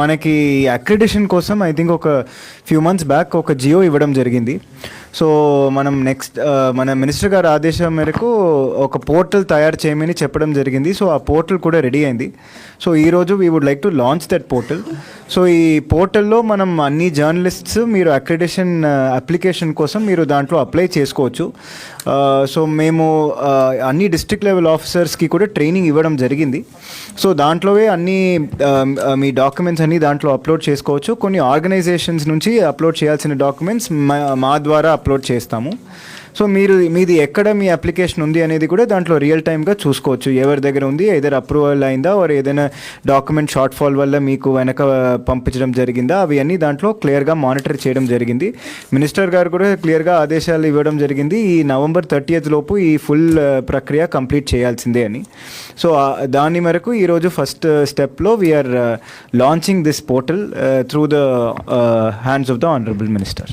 మనకి అక్రిడిషన్ కోసం I think ఒక ఫ్యూ మంత్స్ బ్యాక్ ఒక జియో ఇవ్వడం జరిగింది. సో మనం నెక్స్ట్ uh, మన మినిస్టర్ గారి ఆదేశం మేరకు ఒక పోర్టల్ తయారు చేయమని చెప్పడం జరిగింది. సో ఆ పోర్టల్ కూడా రెడీ అయింది. సో ఈరోజు we would like to launch that portal so ఈ పోర్టల్లో మనం అన్ని జర్నలిస్ట్స్ మీరు అక్రిడిషన్ అప్లికేషన్ uh, కోసం మీరు దాంట్లో అప్లై చేసుకోవచ్చు. Uh, సో మేము అన్ని డిస్ట్రిక్ట్ లెవెల్ ఆఫీసర్స్కి కూడా ట్రైనింగ్ ఇవ్వడం జరిగింది. సో దాంట్లోవే అన్ని um, మీ డాక్యుమెంట్స్ అన్ని దాంట్లో అప్లోడ్ చేసుకోవచ్చు. కొన్ని ఆర్గనైజేషన్స్ నుంచి అప్లోడ్ చేయాల్సిన డాక్యుమెంట్స్ మా మా ద్వారా అప్లోడ్ చేస్తాము. సో మీరు మీది ఎక్కడ మీ అప్లికేషన్ ఉంది అనేది కూడా దాంట్లో రియల్ టైమ్గా చూసుకోవచ్చు. ఎవరి దగ్గర ఉంది ఏదైనా అప్రూవల్ అయిందా ఆర్ ఏదైనా డాక్యుమెంట్ షార్ట్ ఫాల్ వల్ల మీకు వెనక పంపించడం జరిగిందా అవి అన్నీ దాంట్లో క్లియర్గా మానిటర్ చేయడం జరిగింది. మినిస్టర్ గారు కూడా క్లియర్గా ఆదేశాలు ఇవ్వడం జరిగింది. ఈ నవంబర్ థర్టీయత్ లోపు ఈ ఫుల్ uh, ప్రక్రియ కంప్లీట్ చేయాల్సిందే అని. సో దాని మేరకు ఈరోజు ఫస్ట్ స్టెప్లో we are launching this portal through the hands of the honourable minister